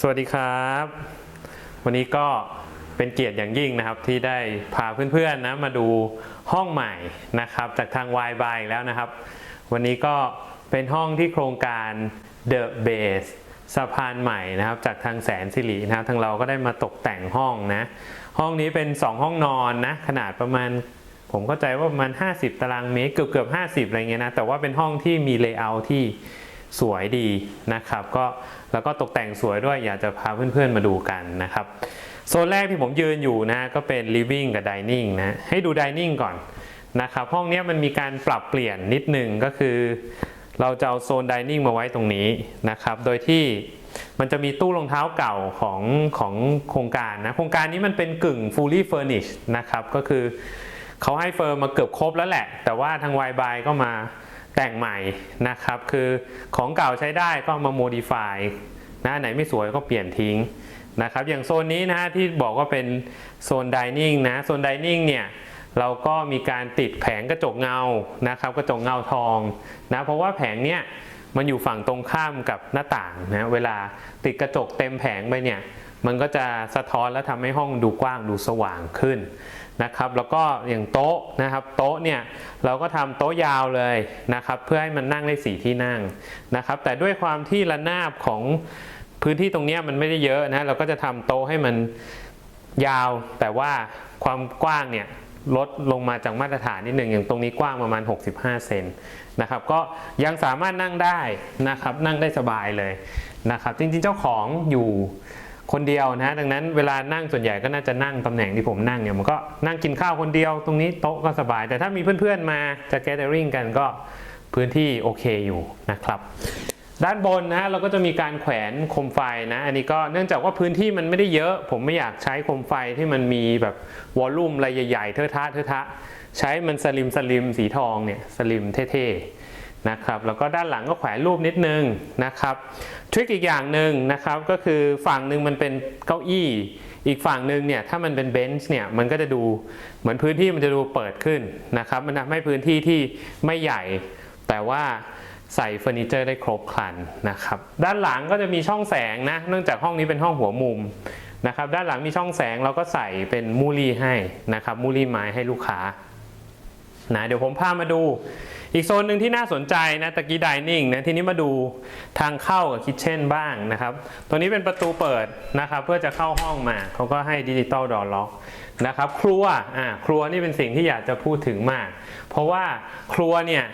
สวัสดีครับ วันนี้ก็เป็นเกียรติอย่างยิ่งนะครับที่ได้พาเพื่อนๆนะมาดูห้องใหม่นะครับจากทาง y b y แล้วนะครับ วันนี้ก็เป็นห้องที่โครงการ The Base สะพานใหม่นะครับจากทางแสนสิรินะครับทางเราก็ได้มาตกแต่งห้องนะ ห้องนี้เป็น 2 ห้องนอนนะขนาดประมาณผมเข้าใจว่าประมาณ 50 ตารางเมตรเกือบเกือบ50 อะไรเงี้ยนะแต่ว่าเป็นห้องที่มีเลเยอร์ที่ สวยดีนะครับ ก็แล้วก็ตกแต่งสวยด้วยอยากจะพาเพื่อนๆมาดูกันนะครับโซนแรกที่ผมยืนอยู่นะก็เป็น living กับ dining นะให้ดู dining ก่อนนะครับห้องนี้มันมีการปรับเปลี่ยนนิดนึงก็คือ เราจะเอาโซน dining มาไว้ตรงนี้นะครับโดยที่มันจะมีตู้รองเท้าเก่าของของโครงการนะโครงการนี้มันเป็นกึ่ง fully furnished นะครับก็คือเขาให้เฟิร์มาเกือบครบแล้วแหละ แต่ว่าทาง y b y ก็มา แต่งใหม่นะครับ คือของเก่าใช้ได้ก็มา modify นะไหนไม่สวยก็เปลี่ยนทิ้งนะครับ อย่างโซนนี้นะที่บอกว่าเป็นโซนดิเนิ่งนะโซนดิเนิ่งเนี่ยเราก็มีการติดแผงกระจกเงานะครับ กระจกเงาทองนะเพราะว่าแผงเนี้ยมันอยู่ฝั่งตรงข้ามกับหน้าต่างนะเวลาติดกระจกเต็มแผงไปเนี่ยมันก็จะสะท้อนแล้วทำให้ห้องดูกว้างดูสว่างขึ้น นะครับแล้วก็อย่างโต๊ะนะครับโต๊ะเนี่ยเราก็ทำโต๊ะยาวเลยนะครับเพื่อให้มันนั่งได้สี่ที่นั่งนะครับแต่ด้วยความที่ระนาบของพื้นที่ตรงนี้มันไม่ได้เยอะนะเราก็จะทำโต๊ะให้มันยาว แต่ว่าความกว้างเนี่ยลดลงมาจากมาตรฐานนิดหนึ่งอย่างตรงนี้กว้างประมาณ 65 เซนนะครับก็ยังสามารถนั่งได้นะครับนั่งได้สบายเลยนะครับจริงๆเจ้าของอยู่ คนเดียวนะดังนั้นเวลานั่งส่วนใหญ่ก็น่าจะนั่งตำแหน่งที่ผมนั่งเนี่ยมันก็นั่งกินข้าวคนเดียวตรงนี้โต๊ะก็สบาย แต่ถ้ามีเพื่อนๆมาจะแก t เ r ริ n งกันก็พื้นที่โอเคอยู่นะครับ ด้านบนนะเราก็จะมีการแขวนโคมไฟนะ อันนี้ก็เนื่องจากว่าพื้นที่มันไม่ได้เยอะ ผมไม่อยากใช้โคมไฟที่มันมีแบบวอลลุ่มอะไรใหญ่ๆเทอะทะเทอะทะใช้มันสลิมสลิมสีทองเนี่ยสลิมเท่ๆ นะครับแล้วก็ด้านหลังก็แขวนรูปนิดนึงนะครับทริคอีกอย่างหนึ่งนะครับก็คือฝั่งหนึ่งมันเป็นเก้าอี้ อีกฝั่งหนึ่งเนี่ยถ้ามันเป็นเบนช์เนี่ยมันก็จะดูเหมือนพื้นที่มันจะดูเปิดขึ้นนะครับมันทำให้พื้นที่ที่ไม่ใหญ่ แต่ว่าใส่เฟอร์นิเจอร์ได้ครบครันนะครับด้านหลังก็จะมีช่องแสงนะเนื่องจากห้องนี้เป็นห้องหัวมุมนะครับด้านหลังมีช่องแสงเราก็ใส่เป็นมูลี่ให้นะครับมูลี่ไม้ให้ลูกค้านะเดี๋ยวผมพามาดู อีกโซนหนึ่งที่น่าสนใจนะตะกี้ดิเนิ่งนะทีนี้มาดูทางเข้ากับคิทเช่นบ้างนะครับตัวนี้เป็นประตูเปิดนะครับเพื่อจะเข้าห้องมาเขาก็ให้ดิจิตอลดอร์ล็อกนะครับครัวอ่าครัวนี่เป็นสิ่งที่อยากจะพูดถึงมาก เพราะว่าครัวเนี่ย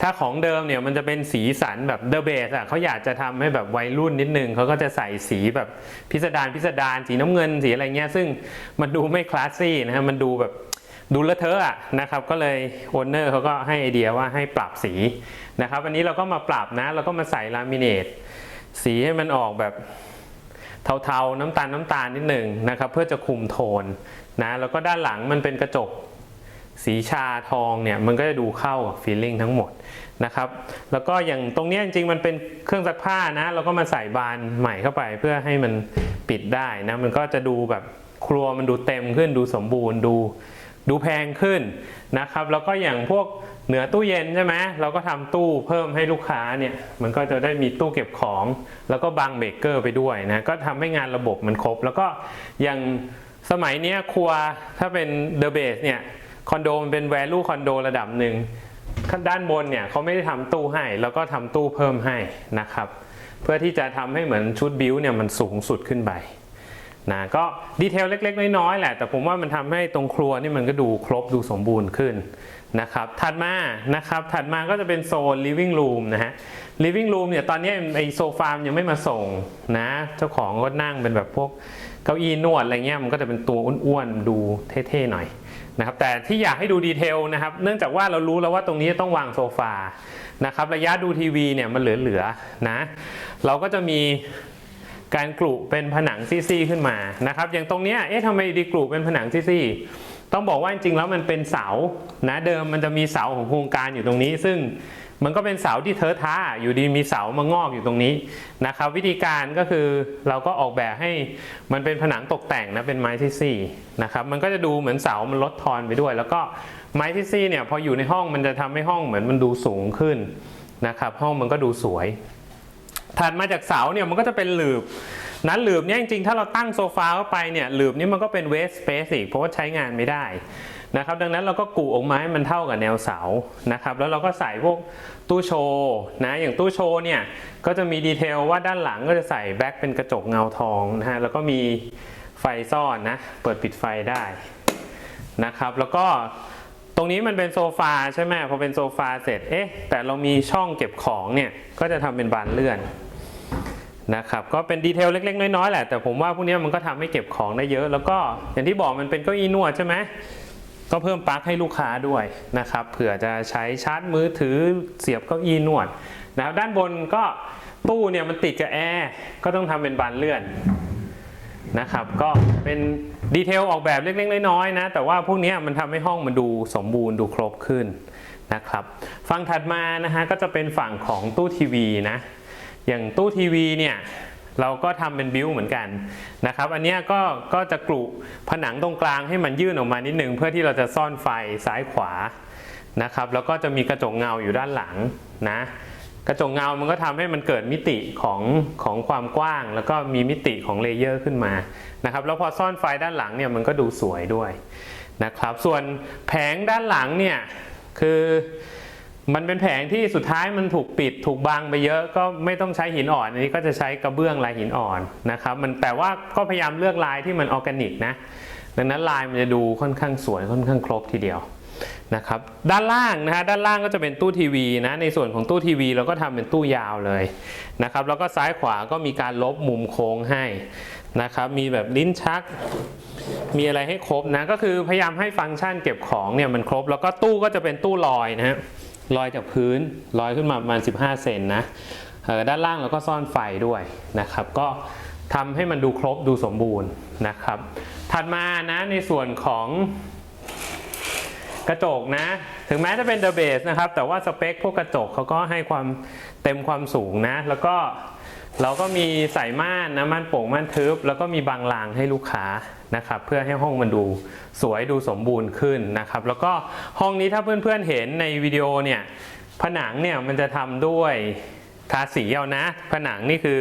ถ้าของเดิมเนี่ยมันจะเป็นสีสันแบบเดอะเบสอะเขาอยากจะทำให้แบบวัยรุ่นนิดนึงเขาก็จะใส่สีแบบพิสดารพิสดารสีน้ำเงินสีอะไรเงี้ยซึ่งมันดูไม่คลาสซี่นะฮะมันดูแบบ ดูเลอะเทอะอะนะครับก็เลยโอนเนอร์เขาก็ให้ไอเดียว่าให้ปรับสีนะครับวันนี้เราก็มาปรับนะเราก็มาใส่ลามิเนตสีให้มันออกแบบเทาๆน้ำตาลน้ำตาลนิดหนึ่งนะครับเพื่อจะคุมโทนนะแล้วก็ด้านหลังมันเป็นกระจกสีชาทองเนี่ยมันก็จะดูเข้ากับฟีลลิ่งทั้งหมดนะครับแล้วก็อย่างตรงนี้จริงๆมันเป็นเครื่องซักผ้านะ เราก็มาใส่บานใหม่เข้าไปเพื่อให้มันปิดได้นะมันก็จะดูแบบครัวมันดูเต็มขึ้นดูสมบูรณ์ดู ดูแพงขึ้นนะครับ แล้วก็อย่างพวกเหนือตู้เย็นใช่ไหมเราก็ทำตู้เพิ่มให้ลูกค้าเนี่ย มันก็จะได้มีตู้เก็บของ แล้วก็บางเบเกอร์ไปด้วยนะ ก็ทำให้งานระบบมันครบ แล้วก็อย่างสมัยนี้ครัวถ้าเป็นเดอะเบสเนี่ยคอนโดมันเป็น value คอนโดระดับหนึ่งด้านบนเนี่ยเขาไม่ได้ทำตู้ให้ แล้วก็ทำตู้เพิ่มให้นะครับ เพื่อที่จะทำให้เหมือนชุดบิวเนี่ยมันสูงสุดขึ้นไป นะก็ดีเทลเล็ก ๆ น้อยๆแหละแต่ผมว่ามันทำให้ตรงครัวนี่มันก็ดูครบดูสมบูรณ์ขึ้นนะครับถัดมานะครับถัดมาก็จะเป็นโซน living room นะฮะ living room เนี่ยตอนนี้ไอโซฟามยังไม่มาส่งนะเจ้าของก็นั่งเป็นแบบพวกเก้าอี้นวดอะไรเงี้ยมันก็จะเป็นตัวอ้วนๆดูเท่ๆหน่อยนะครับแต่ที่อยากให้ดูดีเทลนะครับเนื่องจากว่าเรารู้แล้วว่าตรงนี้ต้องวางโซฟานะครับระยะดูทีวีเนี่ยมันเหลือๆนะเราก็จะมี การกลุเป็นผนังซี่ๆขึ้นมานะครับ อย่างตรงเนี้ยเอ๊ะทำไมดีกลุเป็นผนังซี่ๆต้องบอกว่าจริงๆแล้วมันเป็นเสานะเดิมมันจะมีเสาของโครงการอยู่ตรงนี้ ซึ่งมันก็เป็นเสาที่เทอะท้าอยู่ดีมีเสามางอกอยู่ตรงนี้นะครับ วิธีการก็คือเราก็ออกแบบให้มันเป็นผนังตกแต่งนะเป็นไม้ที่ซี่นะครับมันก็จะดูเหมือนเสามันลดทอนไปด้วย แล้วก็ไม้ที่ซี่เนี่ยพออยู่ในห้องมันจะทำให้ห้องเหมือนมันดูสูงขึ้นนะครับห้องมันก็ดูสวย ถัดมาจากเสาเนี่ยมันก็จะเป็นหลืบนั้นหลืบเนี้ยจริงๆ ถ้าเราตั้งโซฟาเข้าไปเนี่ยหลืบนี้มันก็เป็นเวส p ป c e อีกเพราะว่าใช้งานไม่ได้นะครับดังนั้นเราก็กูออกมาให้มันเท่ากับแนวเสานะครับแล้วเราก็ใส่พวกตู้โชว์นะอย่างตู้โชว์เนี่ยก็จะมีดีเทลว่าด้านหลังก็จะใส่แบ็คเป็นกระจกเงาทองนะฮะแล้วก็มีไฟซ่อนนะเปิดปิดไฟได้นะครับแล้วก็ รงนี้มันเป็นโซฟาใช่ไหมพอเป็นโซฟาเสร็จเอ๊ะแต่เรามีช่องเก็บของเนี่ยก็จะทำเป็นบานเลื่อนนะครับก็เป็นดีเทลเล็ก ๆ น้อยๆแหละแต่ผมว่าพวกนี้มันก็ทำให้เก็บของได้เยอะ แล้วก็อย่างที่บอกมันเป็นเก้าอี้นวดใช่ไหมก็เพิ่มปลั๊กให้ลูกค้าด้วยนะครับเผื่อจะใช้ชาร์จมือถือเสียบเก้าอี้นวดนะครับด้านบนก็ตู้เนี่ยมันติดกับแอร์ก็ต้องทำเป็นบานเลื่อน นะครับ ก็เป็นดีเทลออกแบบเล็กๆน้อยๆนะ แต่ว่าพวกนี้มันทำให้ห้องมันดูสมบูรณ์ดูครบขึ้นนะครับ ฝั่งถัดมานะฮะก็จะเป็นฝั่งของตู้ทีวีนะ อย่างตู้ทีวีเนี่ยเราก็ทำเป็นบิวเหมือนกันนะครับ อันนี้ก็ก็จะกรุผนังตรงกลางให้มันยื่นออกมานิดนึง เพื่อที่เราจะซ่อนไฟซ้ายขวานะครับ แล้วก็จะมีกระจกเงาอยู่ด้านหลังนะ กระจกเงามันก็ทำให้มันเกิดมิติของของความกว้าง แล้วก็มีมิติของเลเยอร์ขึ้นมานะครับแล้วพอซ่อนไฟด้านหลังเนี่ยมันก็ดูสวยด้วยนะครับ ส่วนแผงด้านหลังเนี่ยคือมันเป็นแผงที่สุดท้ายมันถูกปิดถูกบังไปเยอะก็ไม่ต้องใช้หินอ่อน อันนี้ก็จะใช้กระเบื้องลายหินอ่อนนะครับมันแต่ว่าก็พยายามเลือกลายที่มันออร์แกนิกนะดังนั้นลายมันจะดูค่อนข้างสวยค่อนข้างครบทีเดียว นะครับด้านล่างนะฮะด้านล่างก็จะเป็นตู้ทีวีนะในส่วนของตู้ทีวีเราก็ทำเป็นตู้ยาวเลยนะครับแล้วก็ซ้ายขวาก็มีการลบมุมโค้งให้นะครับมีแบบลิ้นชัก มีอะไรให้ครบนะก็คือพยายามให้ฟังก์ชันเก็บของเนี่ยมันครบ แล้วก็ตู้ก็จะเป็นตู้ลอยนะฮะลอยจากพื้นลอยขึ้นมาประมาณ 15 เซนนะด้านล่างเราก็ซ่อนไฟด้วยนะครับ ก็ทำให้มันดูครบดูสมบูรณ์นะครับ ถัดมานะในส่วนของ กระจกนะ ถึงแม้จะเป็นเดอะเบสนะครับ แต่ว่าสเปคพวกกระจกเขาก็ให้ความเต็มความสูงนะ แล้วก็เราก็มีใส่ม่านนะม่านโป่งม่านทึบ แล้วก็มีบางรางให้ลูกค้านะครับ เพื่อให้ห้องมันดูสวยดูสมบูรณ์ขึ้นนะครับ แล้วก็ห้องนี้ถ้าเพื่อนๆเห็นในวิดีโอเนี่ยผนังเนี่ยมันจะทำด้วยทาสีเอานะ ผนังนี่คือ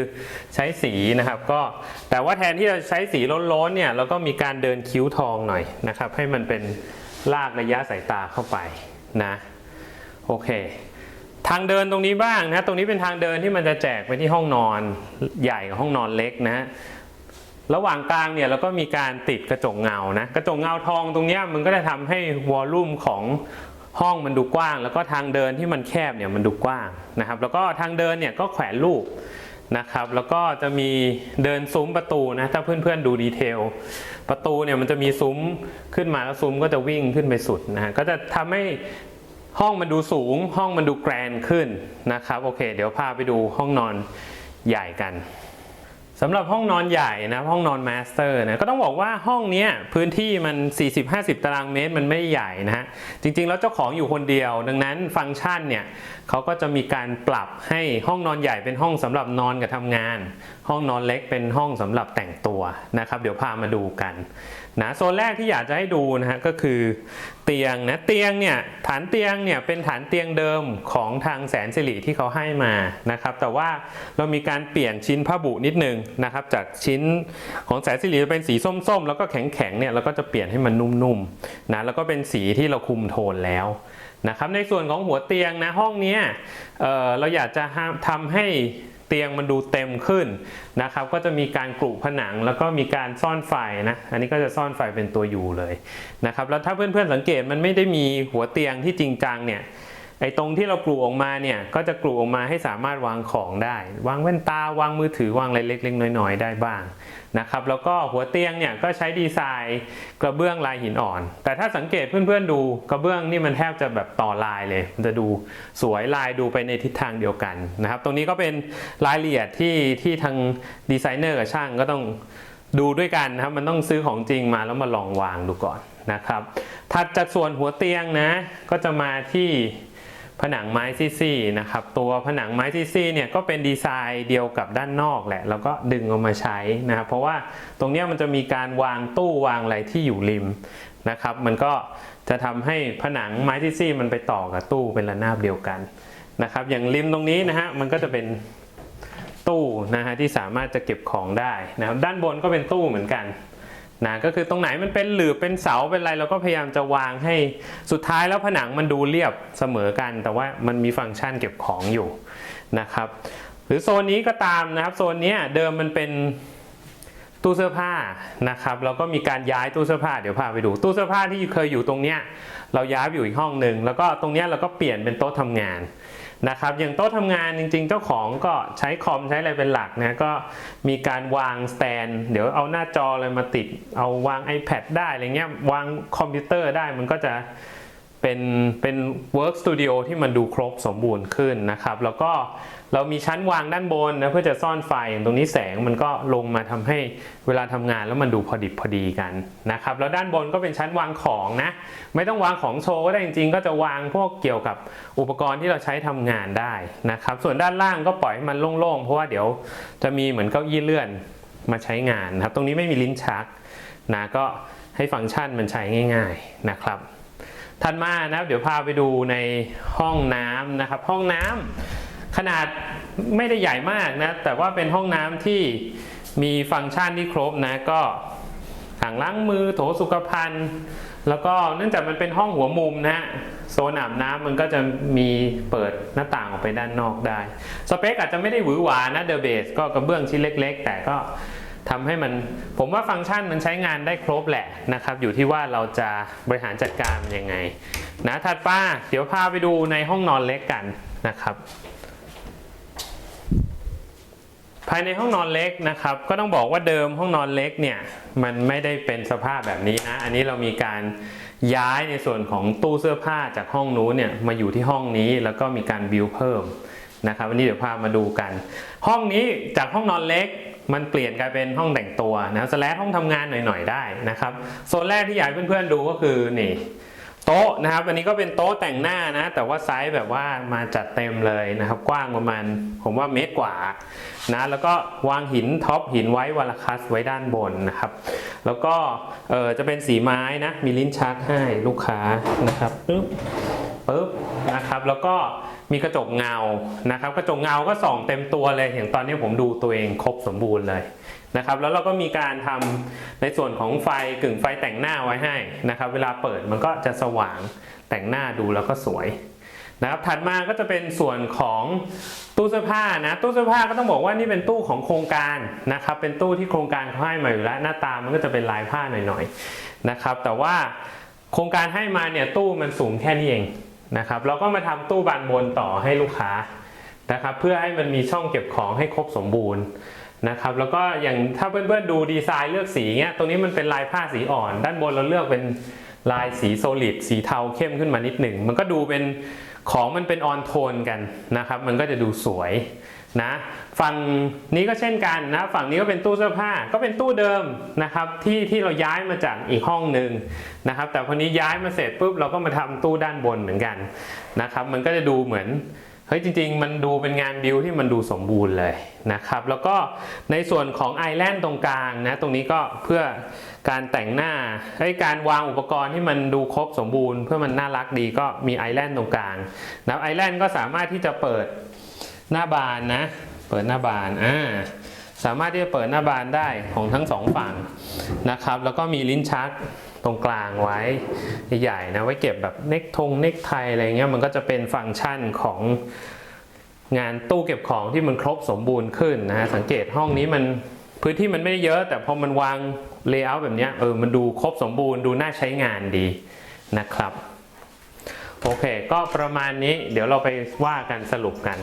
ใช้สีนะครับก็แต่ว่าแทนที่จะใช้สีล้นๆเนี่ยเราก็มีการเดินคิ้วทองหน่อยนะครับ ให้มันเป็น ลากระยะสายตาเข้าไปนะโอเค ทางเดินตรงนี้บ้างนะตรงนี้เป็นทางเดินที่มันจะแจกไปที่ห้องนอนใหญ่กับห้องนอนเล็กนะระหว่างกลางเนี่ยเราก็มีการติดกระจกเงานะกระจกเงาทองตรงนี้มันก็จะทำให้วอลลุ่มของห้องมันดูกว้าง แล้วก็ทางเดินที่มันแคบเนี่ยมันดูกว้างนะครับแล้วก็ทางเดินเนี่ยก็แขวนรูป นะครับ แล้วก็จะมีเดินซุ้มประตูนะ ถ้าเพื่อนๆดูดีเทล ประตูเนี่ยมันจะมีซุ้มขึ้นมาแล้วซุ้มก็จะวิ่งขึ้นไปสุดนะฮะ ก็จะทำให้ห้องมันดูสูง ห้องมันดูแกรนขึ้นนะครับ โอเค เดี๋ยวพาไปดูห้องนอนใหญ่กัน สำหรับห้องนอนใหญ่นะห้องนอนมาสเตอร์นะก็ต้องบอกว่าห้องนี้พื้นที่มัน 40-50 ตารางเมตรมันไม่ใหญ่นะฮะจริง ๆ แล้วเจ้าของอยู่คนเดียว ดังนั้นฟังก์ชันเนี่ยเขาก็จะมีการปรับให้ห้องนอนใหญ่เป็นห้องสำหรับนอนกับทำงาน ห้องนอนเล็กเป็นห้องสำหรับแต่งตัวนะครับ เดี๋ยวพามาดูกันนะโซนแรกที่อยากจะให้ดูนะฮะก็คือเตียงนะเตียงเนี่ยฐานเตียงเนี่ยเป็นฐานเตียงเดิมของทางแสนสิริที่เขาให้มานะครับ แต่ว่าเรามีการเปลี่ยนชิ้นผ้าบุนิดนึงนะครับ จากชิ้นของแสนสิริจะเป็นสีส้มๆ แล้วก็แข็งๆเนี่ยเราก็จะเปลี่ยนให้มันนุ่มๆนะแล้วก็เป็นสีที่เราคุมโทนแล้วนะครับในส่วนของหัวเตียงนะห้องนี้เเราอยากจะทำให้ เตียงมันดูเต็มขึ้นนะครับ ก็จะมีการกรุผนังแล้วก็มีการซ่อนไฟนะ อันนี้ก็จะซ่อนไฟเป็นตัวอยู่เลยนะครับ แล้วถ้าเพื่อนๆสังเกตมันไม่ได้มีหัวเตียงที่จริงจังเนี่ยไอ้ตรงที่เรากลูออกมาเนี่ยก็จะกลูออกมาให้สามารถวางของได้ วางแว่นตาวางมือถือวางอะไรเล็กๆ น้อยๆ ได้บ้าง นะครับแล้วก็หัวเตียงเนี่ยก็ใช้ดีไซน์กระเบื้องลายหินอ่อน แต่ถ้าสังเกตเพื่อนๆดูกระเบื้องนี่มันแทบจะแบบต่อลายเลยมันจะดูสวยลายดูไปในทิศทางเดียวกันนะครับตรงนี้ก็เป็นรายละเอียดที่ที่ทางดีไซเนอร์กับช่างก็ต้องดูด้วยกันนะครับมันต้องซื้อของจริงมาแล้วมาลองวางดูก่อนนะครับถัดจากส่วนหัวเตียงนะก็จะมาที่ ผนังไม้ซี่ๆนะครับ ตัวผนังไม้ซี่ๆเนี่ยก็เป็นดีไซน์เดียวกับด้านนอกแหละ แล้วก็ดึงออกมาใช้นะครับ เพราะว่าตรงนี้มันจะมีการวางตู้วางอะไรที่อยู่ริมนะครับ มันก็จะทำให้ผนังไม้ซี่ๆมันไปต่อกับตู้เป็นระนาบเดียวกันนะครับ อย่างริมตรงนี้นะฮะมันก็จะเป็นตู้นะฮะที่สามารถจะเก็บของได้นะครับ ด้านบนก็เป็นตู้เหมือนกัน นะก็คือตรงไหนมันเป็นหลืบเป็นเสาเป็นอะไรเราก็พยายามจะวางให้สุดท้ายแล้วผนังมันดูเรียบเสมอกัน แต่ว่ามันมีฟังก์ชันเก็บของอยู่นะครับ หรือโซนนี้ก็ตามนะครับโซนนี้เดิมมันเป็นตู้เสื้อผ้านะครับแล้วก็มีการย้ายตู้เสื้อผ้าเดี๋ยวพาไปดูตู้เสื้อผ้าที่เคยอยู่ตรงเนี้ยเราย้ายไปอยู่อีกห้องหนึ่งแล้วก็ตรงเนี้ยเราก็เปลี่ยนเป็นโต๊ะทำงาน นะครับอย่างโต๊ะทำงานจริง ๆ เจ้าของก็ใช้คอมใช้อะไรเป็นหลักนะก็มีการวางสแตนเดี๋ยวเอาหน้าจออะไรมาติด เอาวาง iPad ได้อะไรเงี้ยวางคอมพิวเตอร์ได้มันก็จะ เป็นเป็น work studio ที่มันดูครบสมบูรณ์ขึ้นนะครับ แล้วก็เรามีชั้นวางด้านบนนะเพื่อจะซ่อนไฟอย่างตรงนี้แสงมันก็ลงมาทำให้เวลาทำงานแล้วมันดูพอดิบพอดีกันนะครับ แล้วด้านบนก็เป็นชั้นวางของนะ ไม่ต้องวางของโชว์ก็ได้จริงๆ ก็จะวางพวกเกี่ยวกับอุปกรณ์ที่เราใช้ทำงานได้นะครับ ส่วนด้านล่างก็ปล่อยให้มันโล่งๆ เพราะว่าเดี๋ยวจะมีเหมือนเก้าอี้เลื่อนมาใช้งานนะครับ ตรงนี้ไม่มีลิ้นชักนะก็ให้ฟังก์ชันมันใช้ง่าย ๆนะครับ ถัดมานะครับเดี๋ยวพาไปดูในห้องน้ำนะครับ ห้องน้ำขนาดไม่ได้ใหญ่มากนะแต่ว่าเป็นห้องน้ำที่มีฟังก์ชันที่ครบนะก็ถังล้างมือโถสุขภัณฑ์ แล้วก็เนื่องจากมันเป็นห้องหัวมุมนะฮะโซนอาบน้ำมันก็จะมีเปิดหน้าต่างออกไปด้านนอกได้ สเปคอาจจะไม่ได้หวือหวานะเดอะเบสก็กระเบื้องชิ้นเล็ก ๆ แต่ก็ ทำให้มันผมว่าฟังก์ชันมันใช้งานได้ครบแหละนะครับ อยู่ที่ว่าเราจะบริหารจัดการยังไงนะถัดมาเดี๋ยวพาไปดูในห้องนอนเล็กกันนะครับ ภายในห้องนอนเล็กนะครับ ก็ต้องบอกว่าเดิมห้องนอนเล็กเนี่ยมันไม่ได้เป็นสภาพแบบนี้นะ อันนี้เรามีการย้ายในส่วนของตู้เสื้อผ้าจากห้องนู้นเนี่ยมาอยู่ที่ห้องนี้แล้วก็มีการบิวเพิ่มนะครับวันนี้เดี๋ยวพามาดูกัน ห้องนี้จากห้องนอนเล็ก มันเปลี่ยนกลายเป็นห้องแต่งตัวนะสแลดห้องทำงานหน่อยๆได้นะครับโซนแรกที่อยากให้เพื่อนๆดูก็คือนี่โต๊ะนะครับอันนี้ก็เป็นโต๊ะแต่งหน้านะ แต่ว่าไซส์แบบว่ามาจัดเต็มเลยนะครับ กว้างประมาณผมว่าเมตรกว่านะแล้วก็วางหินท็อปหินไว้วาลคัสไว้ด้านบนนะครับ แล้วก็เออจะเป็นสีไม้นะมีลิ้นชักให้ลูกค้านะครับปึ๊บปึ๊บนะครับ แล้วก็ มีกระจกเงานะครับ กระจกเงาก็ส่องเต็มตัวเลย อย่างตอนนี้ผมดูตัวเองครบสมบูรณ์เลยนะครับ แล้วเราก็มีการทำในส่วนของไฟกึ่งไฟแต่งหน้าไว้ให้นะครับ เวลาเปิดมันก็จะสว่างแต่งหน้าดูแล้วก็สวยนะครับถัดมาก็จะเป็นส่วนของตู้เสื้อผ้านะตู้เสื้อผ้าก็ต้องบอกว่านี่เป็นตู้ของโครงการนะครับ เป็นตู้ที่โครงการเขาให้มาอยู่แล้วหน้าตามันก็จะเป็นลายผ้าหน่อยๆนะครับ แต่ว่าโครงการให้มาเนี่ยตู้มันสูงแค่นี้เอง นะครับเราก็มาทำตู้บานบนต่อให้ลูกค้านะครับเพื่อให้มันมีช่องเก็บของให้ครบสมบูรณ์นะครับแล้วก็อย่างถ้าเพื่อนๆดูดีไซน์เลือกสีเงี้ยตรงนี้มันเป็นลายผ้าสีอ่อน ด้านบนเราเลือกเป็นลายสีโซลิดสีเทาเข้มขึ้นมานิดหนึ่ง มันก็ดูเป็นของมันเป็นออนโทนกันนะครับ มันก็จะดูสวย นะฝั่งนี้ก็เช่นกันนะฝั่งนี้ก็เป็นตู้เสื้อผ้าก็เป็นตู้เดิมนะครับที่ที่เราย้ายมาจากอีกห้องหนึ่งนะครับ แต่พอนี้ย้ายมาเสร็จปุ๊บเราก็มาทำตู้ด้านบนเหมือนกันนะครับ มันก็จะดูเหมือนเฮ้ยจริง ๆ มันดูเป็นงานบิวที่มันดูสมบูรณ์เลยนะครับ แล้วก็ในส่วนของไอแลนด์ตรงกลางนะตรงนี้ก็เพื่อการแต่งหน้าให้การวางอุปกรณ์ที่มันดูครบสมบูรณ์เพื่อมันน่ารักดีก็มีไอแลนด์ตรงกลางนะไอแลนด์ก็สามารถที่จะเปิด หน้าบานนะ เปิดหน้าบานอ่าสามารถที่จะเปิดหน้าบานได้ของทั้งสองฝั่งนะครับ แล้วก็มีลิ้นชักตรงกลางไว้ใหญ่ๆนะ ไว้เก็บแบบเน็กทงเน็กไทอะไรเงี้ยมันก็จะเป็นฟังก์ชันของงานตู้เก็บของที่มันครบสมบูรณ์ขึ้นนะฮะสังเกตห้องนี้มันพื้นที่มันไม่ได้เยอะ แต่พอมันวางเลเยอร์แบบนี้เออมันดูครบสมบูรณ์ดูน่าใช้งานดีนะครับ โอเค ก็ประมาณนี้เดี๋ยวเราไปว่ากันสรุปกัน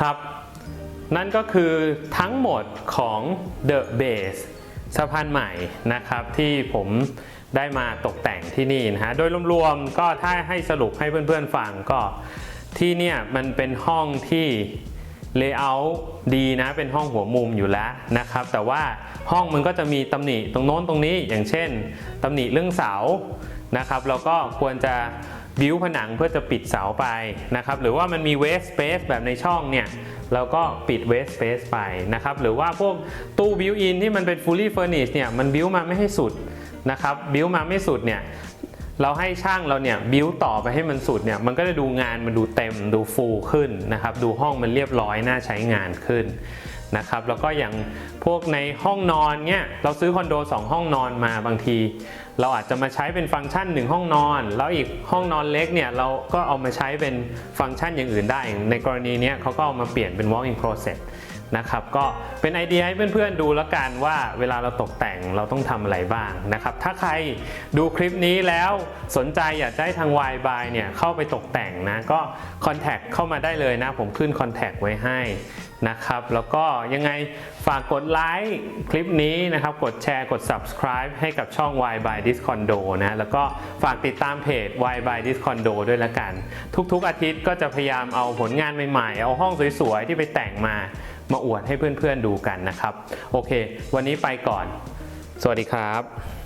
ครับ นั่นก็คือทั้งหมดของ The Base สะพานใหม่นะครับที่ผมได้มาตกแต่งที่นี่นะฮะ โดยรวมๆก็ถ้าให้สรุปให้เพื่อนๆฟังก็ที่เนี่ยมันเป็นห้องที่เลเยอร์ดีนะ เป็นห้องหัวมุมอยู่แล้วนะครับ แต่ว่าห้องมันก็จะมีตำหนิตรงโน้นตรงนี้อย่างเช่นตำหนิเรื่องเสานะครับ เราก็ควรจะ บิวผนังเพื่อจะปิดเสาไปนะครับหรือว่ามันมีเวส p ป c e แบบในช่องเนี่ยเราก็ปิดเวส p ป c e ไปนะครับหรือว่าพวกตู้บิวอินที่มันเป็น fully furnished เนี่ยมันบิวมาไม่ให้สุดนะครับบิวมาไม่สุดเนี่ยเราให้ช่างเราเนี่ยบิวต่อไปให้มันสุดเนี่ยมันก็จะดูงานมันดูเต็มดูฟูขึ้นนะครับดูห้องมันเรียบร้อยน่าใช้งานขึ้น นะครับแล้วก็อย่างพวกในห้องนอนเนี่ยเราซื้อคอนโด 2 ห้องนอนมาบางที เราอาจจะมาใช้เป็นฟังก์ชัน 1 ห้องนอน แล้วอีกห้องนอนเล็กเนี่ยเราก็เอามาใช้เป็นฟังก์ชันอย่างอื่นได้ ในกรณีเนี้ยเขาก็เอามาเปลี่ยนเป็น walk-in closet นะครับก็เป็นไอเดียให้เพื่อนๆดูแล้วกันว่าเวลาเราตกแต่งเราต้องทำอะไรบ้างนะครับถ้าใครดูคลิปนี้แล้วสนใจอยากได้ทาง y by เนี่ยเข้าไปตกแต่งนะก็คอนแทคเข้ามาได้เลยนะ ผมขึ้นคอนแทคไว้ให้ นะครับ แล้วก็ยังไงฝากกดไลค์คลิปนี้นะครับ กดแชร์กด subscribe ให้กับช่อง y by this condo นะแล้วก็ฝากติดตามเพจ y by this condo ด้วยละกัน ทุกๆอาทิตย์ก็จะพยายามเอาผลงานใหม่ๆ เอาห้องสวยๆ ที่ไปแต่งมามาอวดให้เพื่อนๆดูกันนะครับ โอเค วันนี้ไปก่อน สวัสดีครับ